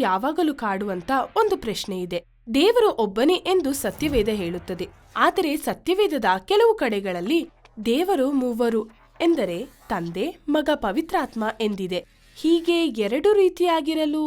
ಯಾವಾಗಲೂ ಕಾಡುವಂತ ಒಂದು ಪ್ರಶ್ನೆ ಇದೆ. ದೇವರು ಒಬ್ಬನೇ ಎಂದು ಸತ್ಯವೇದ ಹೇಳುತ್ತದೆ. ಆದರೆ ಸತ್ಯವೇದದ ಕೆಲವು ಕಡೆಗಳಲ್ಲಿ ದೇವರು ಮೂವರು ಎಂದರೆ ತಂದೆ, ಮಗ ಪವಿತ್ರಾತ್ಮ ಎಂದಿದೆ. ಹೀಗೆ ಎರಡು ರೀತಿಯಾಗಿರಲು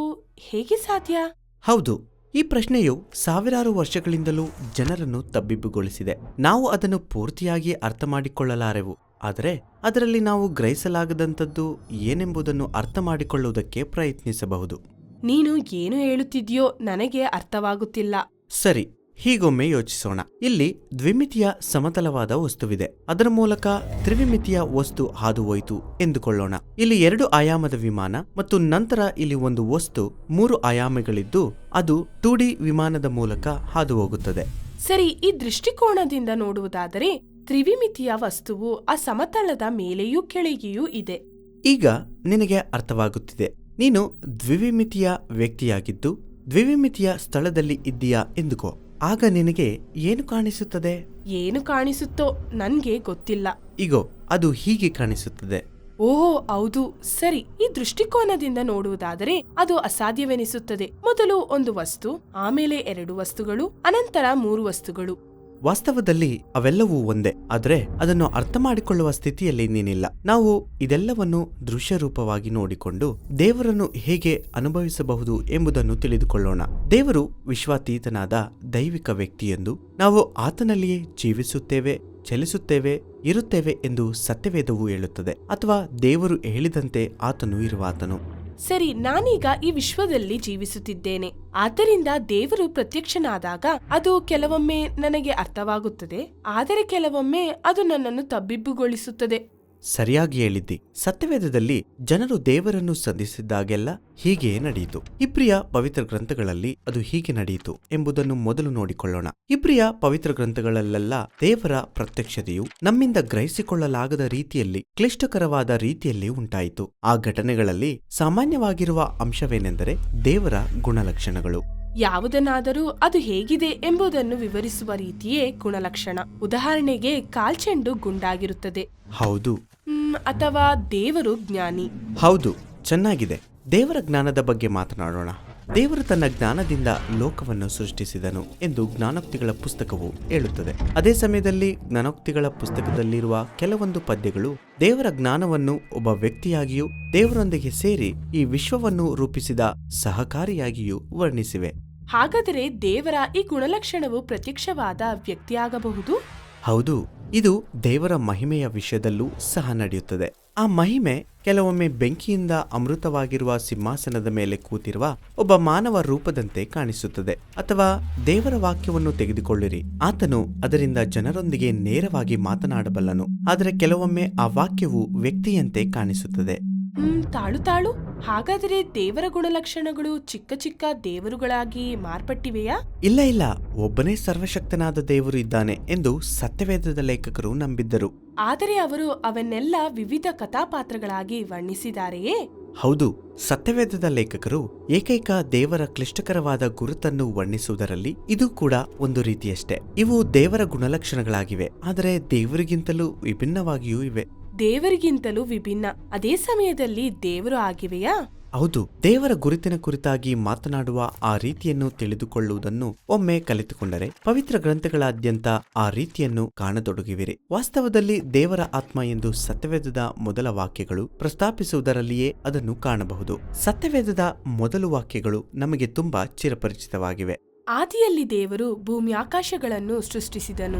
ಹೇಗೆ ಸಾಧ್ಯ? ಹೌದು, ಈ ಪ್ರಶ್ನೆಯು ಸಾವಿರಾರು ವರ್ಷಗಳಿಂದಲೂ ಜನರನ್ನು ತಬ್ಬಿಬ್ಬುಗೊಳಿಸಿದೆ. ನಾವು ಅದನ್ನು ಪೂರ್ತಿಯಾಗಿ ಅರ್ಥ ಮಾಡಿಕೊಳ್ಳಲಾರೆವು ಆದರೆ ಅದರಲ್ಲಿ ನಾವು ಗ್ರಹಿಸಲಾಗದಂಥದ್ದು ಏನೆಂಬುದನ್ನು ಅರ್ಥ ಮಾಡಿಕೊಳ್ಳುವುದಕ್ಕೆ ಪ್ರಯತ್ನಿಸಬಹುದು. ನೀನು ಏನು ಹೇಳುತ್ತಿದ್ಯೋ ನನಗೆ ಅರ್ಥವಾಗುತ್ತಿಲ್ಲ. ಸರಿ ಹೀಗೊಮ್ಮೆ ಯೋಚಿಸೋಣ. ಇಲ್ಲಿ ದ್ವಿಮಿತಿಯ ಸಮತಲವಾದ ವಸ್ತುವಿದೆ. ಅದರ ಮೂಲಕ ತ್ರಿವಿಮಿತಿಯ ವಸ್ತು ಹಾದುಹೋಯಿತು ಎಂದುಕೊಳ್ಳೋಣ. ಇಲ್ಲಿ ಎರಡು ಆಯಾಮದ ವಿಮಾನ ಮತ್ತು ನಂತರ ಇಲ್ಲಿ ಒಂದು ವಸ್ತು ಮೂರು ಆಯಾಮಗಳಿದ್ದು ಅದು ಟೂ ಡಿ ವಿಮಾನದ ಮೂಲಕ ಹಾದು ಹೋಗುತ್ತದೆ ಸರಿ ಈ ದೃಷ್ಟಿಕೋನದಿಂದ ನೋಡುವುದಾದರೆ ತ್ರಿವಿಮಿತಿಯ ವಸ್ತುವು ಆ ಸಮತಲದ ಮೇಲೆಯೂ ಕೆಳಗೆಯೂ ಇದೆ. ಈಗ ನಿನಗೆ ಅರ್ಥವಾಗುತ್ತಿದೆ. ನೀನು ದ್ವಿವಿಮಿತಿಯ ವ್ಯಕ್ತಿಯಾಗಿದ್ದು ದ್ವಿವಿಮಿತಿಯ ಸ್ಥಳದಲ್ಲಿ ಇದ್ದೀಯಾ ಎಂದುಕೋ. ಆಗ ನಿನಗೆ ಏನು ಕಾಣಿಸುತ್ತದೆ? ಏನು ಕಾಣಿಸುತ್ತೋ ನನ್ಗೆ ಗೊತ್ತಿಲ್ಲ. ಇಗೋ ಅದು ಹೀಗೆ ಕಾಣಿಸುತ್ತದೆ. ಓಹೋ ಹೌದು. ಸರಿ ಈ ದೃಷ್ಟಿಕೋನದಿಂದ ನೋಡುವುದಾದರೆ ಅದು ಅಸಾಧ್ಯವೆನಿಸುತ್ತದೆ. ಮೊದಲು ಒಂದು ವಸ್ತು ಆಮೇಲೆ ಎರಡು ವಸ್ತುಗಳು ಅನಂತರ ಮೂರು ವಸ್ತುಗಳು. ವಾಸ್ತವದಲ್ಲಿ ಅವೆಲ್ಲವೂ ಒಂದೇ, ಆದರೆ ಅದನ್ನು ಅರ್ಥ ಮಾಡಿಕೊಳ್ಳುವ ಸ್ಥಿತಿಯಲ್ಲಿ ನೀನಿಲ್ಲ. ನಾವು ಇದೆಲ್ಲವನ್ನು ದೃಶ್ಯ ರೂಪವಾಗಿ ನೋಡಿಕೊಂಡು ದೇವರನ್ನು ಹೇಗೆ ಅನುಭವಿಸಬಹುದು ಎಂಬುದನ್ನು ತಿಳಿದುಕೊಳ್ಳೋಣ. ದೇವರು ವಿಶ್ವಾತೀತನಾದ ದೈವಿಕ ವ್ಯಕ್ತಿಯೆಂದು ನಾವು ಆತನಲ್ಲಿಯೇ ಜೀವಿಸುತ್ತೇವೆ, ಚಲಿಸುತ್ತೇವೆ, ಇರುತ್ತೇವೆ ಎಂದು ಸತ್ಯವೇದವು ಹೇಳುತ್ತದೆ. ಅಥವಾ ದೇವರು ಹೇಳಿದಂತೆ ಆತನು ಇರುವಾತನು. ಸರಿ, ನಾನೀಗ ಈ ವಿಶ್ವದಲ್ಲಿ ಜೀವಿಸುತ್ತಿದ್ದೇನೆ. ಆದ್ದರಿಂದ ದೇವರು ಪ್ರತ್ಯಕ್ಷನಾದಾಗ ಅದು ಕೆಲವೊಮ್ಮೆ ನನಗೆ ಅರ್ಥವಾಗುತ್ತದೆ ಆದರೆ ಕೆಲವೊಮ್ಮೆ ಅದು ನನ್ನನ್ನು ತಬ್ಬಿಬ್ಬುಗೊಳಿಸುತ್ತದೆ. ಸರಿಯಾಗಿ ಹೇಳಿದ್ದಿ. ಸತ್ಯವೇದದಲ್ಲಿ ಜನರು ದೇವರನ್ನು ಸಂಧಿಸಿದ್ದಾಗೆಲ್ಲ ಹೀಗೆಯೇ ನಡೆಯಿತು. ಇಬ್ರಿಯ ಪವಿತ್ರ ಗ್ರಂಥಗಳಲ್ಲಿ ಅದು ಹೀಗೆ ನಡೆಯಿತು ಎಂಬುದನ್ನು ಮೊದಲು ನೋಡಿಕೊಳ್ಳೋಣ. ಇಬ್ರಿಯ ಪವಿತ್ರ ಗ್ರಂಥಗಳಲ್ಲೆಲ್ಲ ದೇವರ ಪ್ರತ್ಯಕ್ಷತೆಯು ನಮ್ಮಿಂದ ಗ್ರಹಿಸಿಕೊಳ್ಳಲಾಗದ ರೀತಿಯಲ್ಲಿ, ಕ್ಲಿಷ್ಟಕರವಾದ ರೀತಿಯಲ್ಲಿ ಉಂಟಾಯಿತು. ಆ ಘಟನೆಗಳಲ್ಲಿ ಸಾಮಾನ್ಯವಾಗಿರುವ ಅಂಶವೇನೆಂದರೆ ದೇವರ ಗುಣಲಕ್ಷಣಗಳು. ಯಾವುದನ್ನಾದರೂ ಅದು ಹೇಗಿದೆ ಎಂಬುದನ್ನು ವಿವರಿಸುವ ರೀತಿಯೇ ಗುಣಲಕ್ಷಣ. ಉದಾಹರಣೆಗೆ ಕಾಲ್ಚೆಂಡು ಗುಂಡಾಗಿರುತ್ತದೆ. ಹೌದು. ಮ್, ಅಥವಾ ದೇವರು ಜ್ಞಾನಿ. ಹೌದು ಚೆನ್ನಾಗಿದೆ. ದೇವರ ಜ್ಞಾನದ ಬಗ್ಗೆ ಮಾತನಾಡೋಣ. ದೇವರು ತನ್ನ ಜ್ಞಾನದಿಂದ ಲೋಕವನ್ನು ಸೃಷ್ಟಿಸಿದನು ಎಂದು ಜ್ಞಾನೋಕ್ತಿಗಳ ಪುಸ್ತಕವು ಹೇಳುತ್ತದೆ. ಅದೇ ಸಮಯದಲ್ಲಿ ಜ್ಞಾನೋಕ್ತಿಗಳ ಪುಸ್ತಕದಲ್ಲಿರುವ ಕೆಲವೊಂದು ಪದ್ಯಗಳು ದೇವರ ಜ್ಞಾನವನ್ನು ಒಬ್ಬ ವ್ಯಕ್ತಿಯಾಗಿಯೂ ದೇವರೊಂದಿಗೆ ಸೇರಿ ಈ ವಿಶ್ವವನ್ನು ರೂಪಿಸಿದ ಸಹಕಾರಿಯಾಗಿಯೂ ವರ್ಣಿಸಿವೆ. ಹಾಗಾದರೆ ದೇವರ ಈ ಗುಣಲಕ್ಷಣವು ಪ್ರತ್ಯಕ್ಷವಾದ ವ್ಯಕ್ತಿಯಾಗಬಹುದು? ಹೌದು ಇದು ದೇವರ ಮಹಿಮೆಯ ವಿಷಯದಲ್ಲೂ ಸಹ ನಡೆಯುತ್ತದೆ. ಆ ಮಹಿಮೆ ಕೆಲವೊಮ್ಮೆ ಬೆಂಕಿಯಿಂದ ಅಮೃತವಾಗಿರುವ ಸಿಂಹಾಸನದ ಮೇಲೆ ಕೂತಿರುವ ಒಬ್ಬ ಮಾನವ ರೂಪದಂತೆ ಕಾಣಿಸುತ್ತದೆ. ಅಥವಾ ದೇವರ ವಾಕ್ಯವನ್ನು ತೆಗೆದುಕೊಳ್ಳಿರಿ. ಆತನು ಅದರಿಂದ ಜನರೊಂದಿಗೆ ನೇರವಾಗಿ ಮಾತನಾಡಬಲ್ಲನು. ಆದರೆ ಕೆಲವೊಮ್ಮೆ ಆ ವಾಕ್ಯವು ವ್ಯಕ್ತಿಯಂತೆ ಕಾಣಿಸುತ್ತದೆ. ಹ್ಮ್ ತಾಳು ತಾಳು. ಹಾಗಾದರೆ ದೇವರ ಗುಣಲಕ್ಷಣಗಳು ಚಿಕ್ಕ ಚಿಕ್ಕ ದೇವರುಗಳಾಗಿ ಮಾರ್ಪಟ್ಟಿವೆಯಾ? ಇಲ್ಲ ಇಲ್ಲ. ಒಬ್ಬನೇ ಸರ್ವಶಕ್ತನಾದ ದೇವರು ಇದ್ದಾನೆ ಎಂದು ಸತ್ಯವೇದದ ಲೇಖಕರು ನಂಬಿದ್ದರು. ಆದರೆ ಅವರು ಅವನ್ನೆಲ್ಲ ವಿವಿಧ ಕಥಾಪಾತ್ರಗಳಾಗಿ ವರ್ಣಿಸಿದಾರೆಯೇ? ಹೌದು. ಸತ್ಯವೇದದ ಲೇಖಕರು ಏಕೈಕ ದೇವರ ಕ್ಲಿಷ್ಟಕರವಾದ ಗುರುತನ್ನು ವರ್ಣಿಸುವುದರಲ್ಲಿ ಇದು ಕೂಡ ಒಂದು ರೀತಿಯಷ್ಟೇ. ಇವು ದೇವರ ಗುಣಲಕ್ಷಣಗಳಾಗಿವೆ ಆದರೆ ದೇವರಿಗಿಂತಲೂ ವಿಭಿನ್ನವಾಗಿಯೂ ಇವೆ. ದೇವರಿಗಿಂತಲೂ ವಿಭಿನ್ನ. ಅದೇ ಸಮಯದಲ್ಲಿ ದೇವರು ಆಗಿವೆಯಾ? ಹೌದು, ದೇವರ ಗುರುತಿನ ಕುರಿತಾಗಿ ಮಾತನಾಡುವ ಆ ರೀತಿಯನ್ನು ತಿಳಿದುಕೊಳ್ಳುವುದನ್ನು ಒಮ್ಮೆ ಕಲಿತುಕೊಂಡರೆ ಪವಿತ್ರ ಗ್ರಂಥಗಳಾದ್ಯಂತ ಆ ರೀತಿಯನ್ನು ಕಾಣತೊಡಗಿವಿರಿ. ವಾಸ್ತವದಲ್ಲಿ ದೇವರ ಆತ್ಮ ಎಂದು ಸತ್ಯವೇದದ ಮೊದಲ ವಾಕ್ಯಗಳು ಪ್ರಸ್ತಾಪಿಸುವುದರಲ್ಲಿಯೇ ಅದನ್ನು ಕಾಣಬಹುದು. ಸತ್ಯವೇದದ ಮೊದಲು ವಾಕ್ಯಗಳು ನಮಗೆ ತುಂಬಾ ಚಿರಪರಿಚಿತವಾಗಿವೆ. ಆದಿಯಲ್ಲಿ ದೇವರು ಭೂಮಿ ಆಕಾಶಗಳನ್ನು ಸೃಷ್ಟಿಸಿದನು.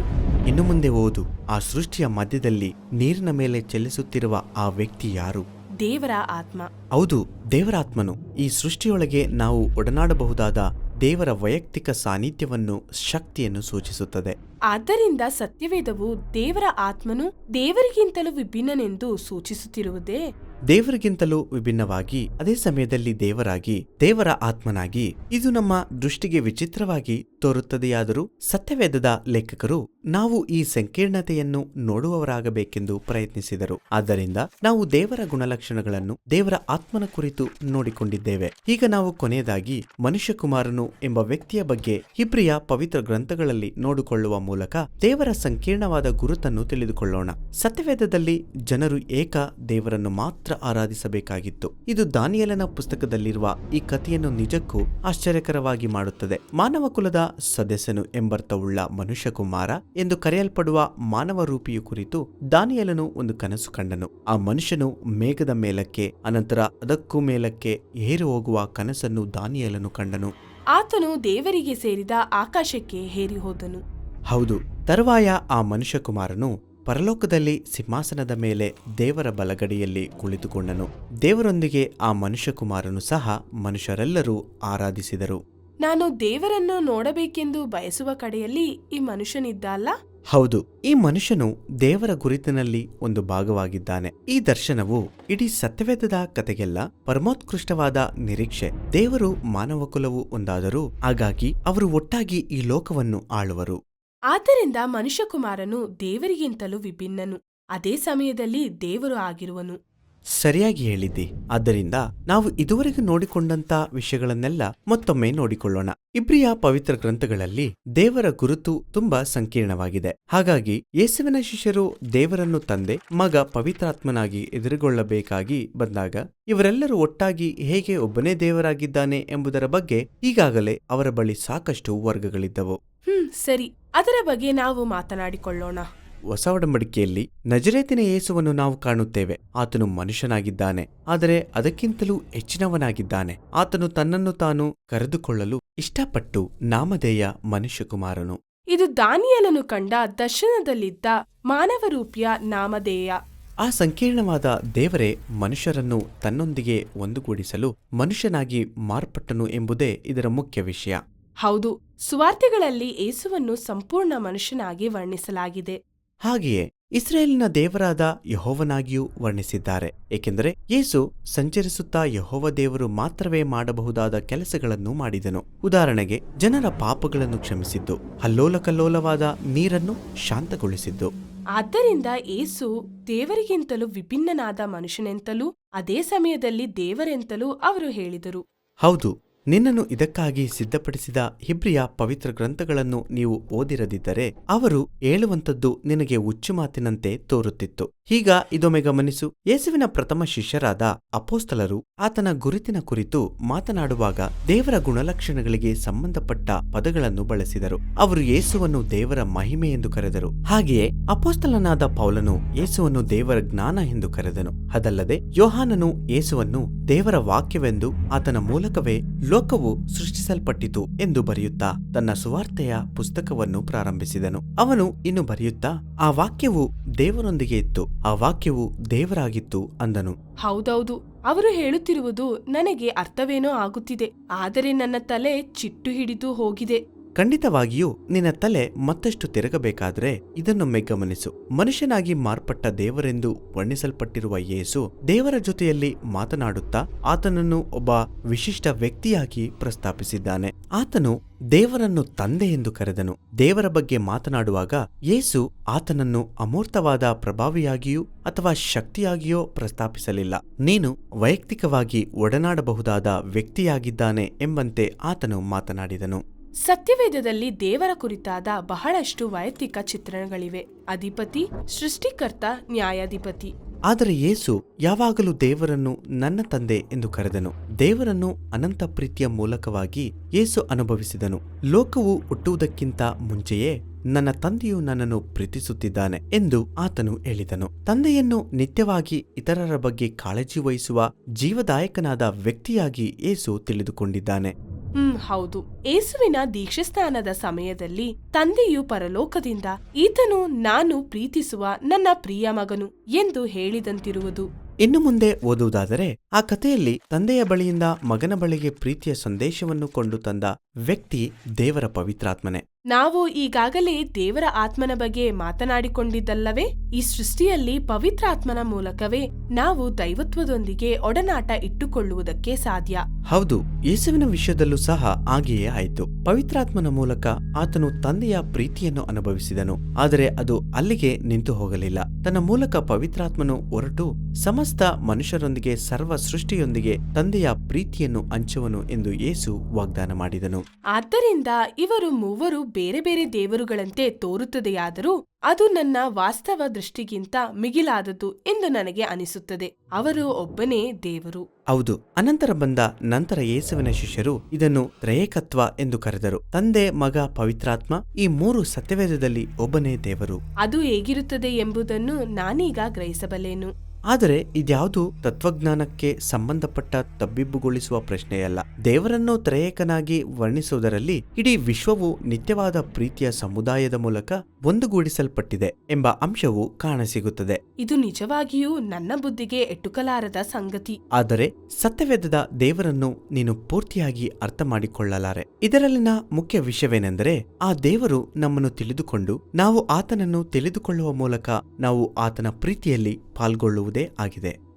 ಇನ್ನು ಮುಂದೆ ಓದು ಆ ಸೃಷ್ಟಿಯ ಮಧ್ಯದಲ್ಲಿ ನೀರಿನ ಮೇಲೆ ಚಲಿಸುತ್ತಿರುವ ಆ ವ್ಯಕ್ತಿ ಯಾರು? ದೇವರ ಆತ್ಮ. ಹೌದು ದೇವರಾತ್ಮನು. ಈ ಸೃಷ್ಟಿಯೊಳಗೆ ನಾವು ಒಡನಾಡಬಹುದಾದ ದೇವರ ವೈಯಕ್ತಿಕ ಸಾನ್ನಿಧ್ಯವನ್ನು ಶಕ್ತಿಯನ್ನು ಸೂಚಿಸುತ್ತದೆ. ಆದ್ದರಿಂದ ಸತ್ಯವೇದವು ದೇವರ ಆತ್ಮನು ದೇವರಿಗಿಂತಲೂ ವಿಭಿನ್ನನೆಂದು ಸೂಚಿಸುತ್ತಿರುವುದೇ ದೇವರಿಗಿಂತಲೂ ವಿಭಿನ್ನವಾಗಿ, ಅದೇ ಸಮಯದಲ್ಲಿ ದೇವರಾಗಿ, ದೇವರ ಆತ್ಮನಾಗಿ, ಇದು ನಮ್ಮ ದೃಷ್ಟಿಗೆ ವಿಚಿತ್ರವಾಗಿ ತೋರುತ್ತದೆಯಾದರೂ ಸತ್ಯವೇದದ ಲೇಖಕರು ನಾವು ಈ ಸಂಕೀರ್ಣತೆಯನ್ನು ನೋಡುವವರಾಗಬೇಕೆಂದು ಪ್ರಯತ್ನಿಸಿದರು. ಆದ್ದರಿಂದ ನಾವು ದೇವರ ಗುಣಲಕ್ಷಣಗಳನ್ನು ದೇವರ ಆತ್ಮನ ಕುರಿತು ನೋಡಿಕೊಂಡಿದ್ದೇವೆ. ಈಗ ನಾವು ಕೊನೆಯದಾಗಿ ಮನುಷ್ಯಕುಮಾರನು ಎಂಬ ವ್ಯಕ್ತಿಯ ಬಗ್ಗೆ ಹಿಬ್ರಿಯ ಪವಿತ್ರ ಗ್ರಂಥಗಳಲ್ಲಿ ನೋಡಿಕೊಳ್ಳುವ ಮೂಲಕ ದೇವರ ಸಂಕೀರ್ಣವಾದ ಗುರುತನ್ನು ತಿಳಿದುಕೊಳ್ಳೋಣ. ಸತ್ಯವೇದದಲ್ಲಿ ಜನರು ಏಕ ದೇವರನ್ನು ಮಾತ್ರ ಆರಾಧಿಸಬೇಕಾಗಿತ್ತು. ಇದು ದಾನಿಯಲನ ಪುಸ್ತಕದಲ್ಲಿರುವ ಈ ಕಥೆಯನ್ನು ನಿಜಕ್ಕೂ ಆಶ್ಚರ್ಯಕರವಾಗಿ ಮಾಡುತ್ತದೆ. ಮಾನವ ಕುಲದ ಸದಸ್ಯನು ಎಂಬರ್ಥವುಳ್ಳ ಮನುಷ್ಯಕುಮಾರ ಎಂದು ಕರೆಯಲ್ಪಡುವ ಮಾನವ ರೂಪಿಯು ಕುರಿತು ದಾನಿಯಲನು ಒಂದು ಕನಸು ಕಂಡನು. ಆ ಮನುಷ್ಯನು ಮೇಘದ ಮೇಲಕ್ಕೆ ಅನಂತರ ಅದಕ್ಕೂ ಮೇಲಕ್ಕೆ ಏರಿ ಹೋಗುವ ಕನಸನ್ನು ದಾನಿಯಲನು ಕಂಡನು. ಆತನು ದೇವರಿಗೆ ಸೇರಿದ ಆಕಾಶಕ್ಕೆ ಹೇರಿ ಹೋದನು. ಹೌದು ತರುವಾಯ ಆ ಮನುಷ್ಯಕುಮಾರನು ಪರಲೋಕದಲ್ಲಿ ಸಿಂಹಾಸನದ ಮೇಲೆ ದೇವರ ಬಲಗಡೆಯಲ್ಲಿ ಕುಳಿತುಕೊಂಡನು. ದೇವರೊಂದಿಗೆ ಆ ಮನುಷ್ಯಕುಮಾರನು ಸಹ ಮನುಷ್ಯರೆಲ್ಲರೂ ಆರಾಧಿಸಿದರು. ನಾನು ದೇವರನ್ನು ನೋಡಬೇಕೆಂದು ಬಯಸುವ ಕಡೆಯಲ್ಲಿ ಈ ಮನುಷ್ಯನಿದ್ದ ಅಲ್ಲ? ಹೌದು ಈ ಮನುಷ್ಯನು ದೇವರ ಗುರಿತಿನಲ್ಲಿ ಒಂದು ಭಾಗವಾಗಿದ್ದಾನೆ. ಈ ದರ್ಶನವು ಇಡೀ ಸತ್ಯವೇದದ ಕತೆಗೆಲ್ಲ ಪರಮೋತ್ಕೃಷ್ಟವಾದ ನಿರೀಕ್ಷೆ. ದೇವರು ಮಾನವ ಕುಲವು ಒಂದಾದರೂ ಹಾಗಾಗಿ ಅವರು ಒಟ್ಟಾಗಿ ಈ ಲೋಕವನ್ನು ಆಳುವರು. ಆದ್ದರಿಂದ ಮನುಷ್ಯಕುಮಾರನು ದೇವರಿಗಿಂತಲೂ ವಿಭಿನ್ನನು. ಅದೇ ಸಮಯದಲ್ಲಿ ದೇವರು ಆಗಿರುವನು. ಸರಿಯಾಗಿ ಹೇಳಿದ್ದಿ. ಆದ್ದರಿಂದ ನಾವು ಇದುವರೆಗೂ ನೋಡಿಕೊಂಡಂತ ವಿಷಯಗಳನ್ನೆಲ್ಲ ಮತ್ತೊಮ್ಮೆ ನೋಡಿಕೊಳ್ಳೋಣ. ಇಬ್ರಿಯ ಪವಿತ್ರ ಗ್ರಂಥಗಳಲ್ಲಿ ದೇವರ ಗುರುತು ತುಂಬಾ ಸಂಕೀರ್ಣವಾಗಿದೆ. ಹಾಗಾಗಿ ಯೇಸುವಿನ ಶಿಷ್ಯರು ದೇವರನ್ನು ತಂದೆ ಮಗ ಪವಿತ್ರಾತ್ಮನಾಗಿ ಎದುರುಗೊಳ್ಳಬೇಕಾಗಿ ಬಂದಾಗ ಇವರೆಲ್ಲರೂ ಒಟ್ಟಾಗಿ ಹೇಗೆ ಒಬ್ಬನೇ ದೇವರಾಗಿದ್ದಾನೆ ಎಂಬುದರ ಬಗ್ಗೆ ಈಗಾಗಲೇ ಅವರ ಬಳಿ ಸಾಕಷ್ಟು ವರ್ಗಗಳಿದ್ದವು. ಹ್ಮ್ ಸರಿ. ಅದರ ಬಗ್ಗೆ ನಾವು ಮಾತನಾಡಿಕೊಳ್ಳೋಣ. ಹೊಸ ಒಡಂಬಡಿಕೆಯಲ್ಲಿ ನಜರೇತಿನ ಯೇಸುವನ್ನು ನಾವು ಕಾಣುತ್ತೇವೆ. ಆತನು ಮನುಷ್ಯನಾಗಿದ್ದಾನೆ ಆದರೆ ಅದಕ್ಕಿಂತಲೂ ಹೆಚ್ಚಿನವನಾಗಿದ್ದಾನೆ. ಆತನು ತನ್ನನ್ನು ತಾನು ಕರೆದುಕೊಳ್ಳಲು ಇಷ್ಟಪಟ್ಟು ನಾಮಧೇಯ ಮನುಷ್ಯಕುಮಾರನು. ಇದು ದಾನಿಯಲನು ಕಂಡ ದರ್ಶನದಲ್ಲಿದ್ದ ಮಾನವರೂಪಿಯ ನಾಮಧೇಯ. ಆ ಸಂಕೀರ್ಣವಾದ ದೇವರೇ ಮನುಷ್ಯರನ್ನು ತನ್ನೊಂದಿಗೆ ಒಂದುಗೂಡಿಸಲು ಮನುಷ್ಯನಾಗಿ ಮಾರ್ಪಟ್ಟನು ಎಂಬುದೇ ಇದರ ಮುಖ್ಯ ವಿಷಯ. ಹೌದು ಸುವಾರ್ತೆಗಳಲ್ಲಿ ಏಸುವನ್ನು ಸಂಪೂರ್ಣ ಮನುಷ್ಯನಾಗಿ ವರ್ಣಿಸಲಾಗಿದೆ. ಹಾಗೆಯೇ ಇಸ್ರೇಲಿನ ದೇವರಾದ ಯಹೋವನಾಗಿಯೂ ವರ್ಣಿಸಿದ್ದಾರೆ ಏಕೆಂದರೆ ಯೇಸು ಸಂಚರಿಸುತ್ತಾ ಯಹೋವ ದೇವರು ಮಾತ್ರವೇ ಮಾಡಬಹುದಾದ ಕೆಲಸಗಳನ್ನು ಮಾಡಿದನು. ಉದಾಹರಣೆಗೆ ಜನರ ಪಾಪಗಳನ್ನು ಕ್ಷಮಿಸಿದ್ದು ಹಲ್ಲೋಲ ಕಲ್ಲೋಲವಾದ ನೀರನ್ನು ಶಾಂತಗೊಳಿಸಿದ್ದು. ಆದ್ದರಿಂದ ಏಸು ದೇವರಿಗಿಂತಲೂ ವಿಭಿನ್ನನಾದ ಮನುಷ್ಯನೆಂತಲೂ ಅದೇ ಸಮಯದಲ್ಲಿ ದೇವರೆಂತಲೂ ಅವರು ಹೇಳಿದರು. ಹೌದು ನಿನ್ನನ್ನು ಇದಕ್ಕಾಗಿ ಸಿದ್ಧಪಡಿಸಿದ ಹಿಬ್ರಿಯ ಪವಿತ್ರ ಗ್ರಂಥಗಳನ್ನು ನೀವು ಓದಿರದಿದ್ದರೆ ಅವರು ಹೇಳುವಂಥದ್ದು ನಿನಗೆ ಹುಚ್ಚು ಮಾತಿನಂತೆ ತೋರುತ್ತಿತ್ತು. ಈಗ ಇದೊಮ್ಮೆ ಗಮನಿಸು. ಯೇಸುವಿನ ಪ್ರಥಮ ಶಿಷ್ಯರಾದ ಅಪೋಸ್ತಲರು ಆತನ ಗುರುತಿನ ಕುರಿತು ಮಾತನಾಡುವಾಗ ದೇವರ ಗುಣಲಕ್ಷಣಗಳಿಗೆ ಸಂಬಂಧಪಟ್ಟ ಪದಗಳನ್ನು ಬಳಸಿದರು. ಅವರು ಯೇಸುವನ್ನು ದೇವರ ಮಹಿಮೆ ಎಂದು ಕರೆದರು. ಹಾಗೆಯೇ ಅಪೋಸ್ತಲನಾದ ಪೌಲನು ಯೇಸುವನ್ನು ದೇವರ ಜ್ಞಾನ ಎಂದು ಕರೆದನು. ಅದಲ್ಲದೆ ಯೋಹಾನನು ಯೇಸುವನ್ನು ದೇವರ ವಾಕ್ಯವೆಂದು ಆತನ ಮೂಲಕವೇ ಲೋಕವು ಸೃಷ್ಟಿಸಲ್ಪಟ್ಟಿತು ಎಂದು ಬರೆಯುತ್ತಾ ತನ್ನ ಸುವಾರ್ತೆಯ ಪುಸ್ತಕವನ್ನು ಪ್ರಾರಂಭಿಸಿದನು. ಅವನು ಇನ್ನು ಬರೆಯುತ್ತಾ, ಆ ವಾಕ್ಯವು ದೇವರೊಂದಿಗೆ ಇತ್ತು, ಆ ವಾಕ್ಯವು ದೇವರಾಗಿತ್ತು ಅಂದನು. ಹೌದೌದು, ಅವರು ಹೇಳುತ್ತಿರುವುದು ನನಗೆ ಅರ್ಥವೇನೋ ಆಗುತ್ತಿದೆ, ಆದರೆ ನನ್ನ ತಲೆ ಚಿಟ್ಟು ಹಿಡಿದು ಹೋಗಿದೆ. ಖಂಡಿತವಾಗಿಯೂ ನಿನ್ನ ತಲೆ ಮತ್ತಷ್ಟು ತಿರುಗಬೇಕಾದ್ರೆ ಇದನ್ನೊಮ್ಮೆ ಗಮನಿಸು ಮನುಷ್ಯನಾಗಿ ಮಾರ್ಪಟ್ಟ ದೇವರೆಂದು ವರ್ಣಿಸಲ್ಪಟ್ಟಿರುವ ಯೇಸು ದೇವರ ಜೊತೆಯಲ್ಲಿ ಮಾತನಾಡುತ್ತಾ ಆತನನ್ನು ಒಬ್ಬ ವಿಶಿಷ್ಟ ವ್ಯಕ್ತಿಯಾಗಿ ಪ್ರಸ್ತಾಪಿಸಿದ್ದಾನೆ. ಆತನು ದೇವರನ್ನು ತಂದೆ ಎಂದು ಕರೆದನು. ದೇವರ ಬಗ್ಗೆ ಮಾತನಾಡುವಾಗ ಯೇಸು ಆತನನ್ನು ಅಮೂರ್ತವಾದ ಪ್ರಭಾವಿಯಾಗಿಯೂ ಅಥವಾ ಶಕ್ತಿಯಾಗಿಯೋ ಪ್ರಸ್ತಾಪಿಸಲಿಲ್ಲ. ನೀನು ವೈಯಕ್ತಿಕವಾಗಿ ಒಡನಾಡಬಹುದಾದ ವ್ಯಕ್ತಿಯಾಗಿದ್ದಾನೆ ಎಂಬಂತೆ ಆತನು ಮಾತನಾಡಿದನು. ಸತ್ಯವೇದದಲ್ಲಿ ದೇವರ ಕುರಿತಾದ ಬಹಳಷ್ಟು ವೈಯಕ್ತಿಕ ಚಿತ್ರಣಗಳಿವೆ. ಅಧಿಪತಿ, ಸೃಷ್ಟಿಕರ್ತ, ನ್ಯಾಯಾಧಿಪತಿ. ಆದರೆ ಯೇಸು ಯಾವಾಗಲೂ ದೇವರನ್ನು ನನ್ನ ತಂದೆ ಎಂದು ಕರೆದನು. ದೇವರನ್ನು ಅನಂತ ಪ್ರೀತಿಯ ಮೂಲಕವಾಗಿ ಯೇಸು ಅನುಭವಿಸಿದನು. ಲೋಕವು ಹುಟ್ಟುವುದಕ್ಕಿಂತ ಮುಂಚೆಯೇ ನನ್ನ ತಂದೆಯು ನನ್ನನ್ನು ಪ್ರೀತಿಸುತ್ತಿದ್ದಾನೆ ಎಂದು ಆತನು ಹೇಳಿದನು. ತಂದೆಯನ್ನು ನಿತ್ಯವಾಗಿ ಇತರರ ಬಗ್ಗೆ ಕಾಳಜಿ ವಹಿಸುವ ಜೀವದಾಯಕನಾದ ವ್ಯಕ್ತಿಯಾಗಿ ಯೇಸು ತಿಳಿದುಕೊಂಡಿದ್ದಾನೆ. ಹ್ಮ್, ಹೌದು. ಏಸುವಿನ ದೀಕ್ಷಸ್ಥಾನದ ಸಮಯದಲ್ಲಿ ತಂದೆಯು ಪರಲೋಕದಿಂದ, ಈತನು ನಾನು ಪ್ರೀತಿಸುವ ನನ್ನ ಪ್ರಿಯ ಮಗನು ಎಂದು ಹೇಳಿದಂತಿರುವುದು. ಇನ್ನು ಮುಂದೆ ಓದುವುದಾದರೆ, ಆ ಕಥೆಯಲ್ಲಿ ತಂದೆಯ ಬಳಿಯಿಂದ ಮಗನ ಬಳಿಗೆ ಪ್ರೀತಿಯ ಸಂದೇಶವನ್ನು ಕೊಂಡು ತಂದ ವ್ಯಕ್ತಿ ದೇವರ ಪವಿತ್ರಾತ್ಮನೆ. ನಾವು ಈಗಾಗಲೇ ದೇವರ ಆತ್ಮನ ಬಗ್ಗೆ ಮಾತನಾಡಿಕೊಂಡಿದ್ದಲ್ಲವೇ? ಈ ಸೃಷ್ಟಿಯಲ್ಲಿ ಪವಿತ್ರಾತ್ಮನ ಮೂಲಕವೇ ನಾವು ದೈವತ್ವದೊಂದಿಗೆ ಒಡನಾಟ ಇಟ್ಟುಕೊಳ್ಳುವುದಕ್ಕೆ ಸಾಧ್ಯ. ಹೌದು ಯೇಸುವಿನ ವಿಷಯದಲ್ಲೂ ಸಹ ಹಾಗೆಯೇ ಆಯಿತು. ಪವಿತ್ರಾತ್ಮನ ಮೂಲಕ ಆತನು ತಂದೆಯ ಪ್ರೀತಿಯನ್ನು ಅನುಭವಿಸಿದನು ಆದರೆ ಅದು ಅಲ್ಲಿಗೆ ನಿಂತು ಹೋಗಲಿಲ್ಲ. ತನ್ನ ಮೂಲಕ ಪವಿತ್ರಾತ್ಮನು ಹೊರಟು ಸಮಸ್ತ ಮನುಷ್ಯರೊಂದಿಗೆ ಸರ್ವ ಸೃಷ್ಟಿಯೊಂದಿಗೆ ತಂದೆಯ ಪ್ರೀತಿಯನ್ನು ಹಂಚುವನು ಎಂದು ಯೇಸು ವಾಗ್ದಾನ ಮಾಡಿದನು. ಆದ್ದರಿಂದ ಇವರು ಮೂವರು ಬೇರೆ ಬೇರೆ ದೇವರುಗಳಂತೆ ತೋರುತ್ತದೆಯಾದರೂ ಅದು ನನ್ನ ವಾಸ್ತವ ದೃಷ್ಟಿಗಿಂತ ಮಿಗಿಲಾದದ್ದು ಎಂದು ನನಗೆ ಅನಿಸುತ್ತದೆ. ಅವರು ಒಬ್ಬನೇ ದೇವರು. ಹೌದು ಅನಂತರ ಬಂದ ನಂತರ ಯೇಸುವಿನ ಶಿಷ್ಯರು ಇದನ್ನು ತ್ರಯಕತ್ವ ಎಂದು ಕರೆದರು. ತಂದೆ ಮಗ ಪವಿತ್ರಾತ್ಮ ಈ ಮೂರು ಸತ್ಯವೇದದಲ್ಲಿ ಒಬ್ಬನೇ ದೇವರು. ಅದು ಹೇಗಿರುತ್ತದೆ ಎಂಬುದನ್ನು ನಾನೀಗ ಗ್ರಹಿಸಬಲ್ಲೆನು. ಆದರೆ ಇದ್ಯಾವುದು ತತ್ವಜ್ಞಾನಕ್ಕೆ ಸಂಬಂಧಪಟ್ಟ ತಬ್ಬಿಬ್ಬುಗೊಳಿಸುವ ಪ್ರಶ್ನೆಯಲ್ಲ. ದೇವರನ್ನು ತ್ರಯೇಕನಾಗಿ ವರ್ಣಿಸುವುದರಲ್ಲಿ ಇಡೀ ವಿಶ್ವವು ನಿತ್ಯವಾದ ಪ್ರೀತಿಯ ಸಮುದಾಯದ ಮೂಲಕ ಒಂದುಗೂಡಿಸಲ್ಪಟ್ಟಿದೆ ಎಂಬ ಅಂಶವು ಕಾಣಸಿಗುತ್ತದೆ. ಇದು ನಿಜವಾಗಿಯೂ ನನ್ನ ಬುದ್ಧಿಗೆ ಎಟುಕಲಾರದ ಸಂಗತಿ. ಆದರೆ ಸತ್ಯವೇದದ ದೇವರನ್ನು ನೀನು ಪೂರ್ತಿಯಾಗಿ ಅರ್ಥ ಮಾಡಿಕೊಳ್ಳಲಾರೆ ಇದರಲ್ಲಿನ ಮುಖ್ಯ ವಿಷಯವೇನೆಂದರೆ ಆ ದೇವರು ನಮ್ಮನ್ನು ತಿಳಿದುಕೊಂಡು ನಾವು ಆತನನ್ನು ತಿಳಿದುಕೊಳ್ಳುವ ಮೂಲಕ ನಾವು ಆತನ ಪ್ರೀತಿಯಲ್ಲಿ ಪಾಲ್ಗೊಳ್ಳುವುದೇ ಆಗಿದೆ.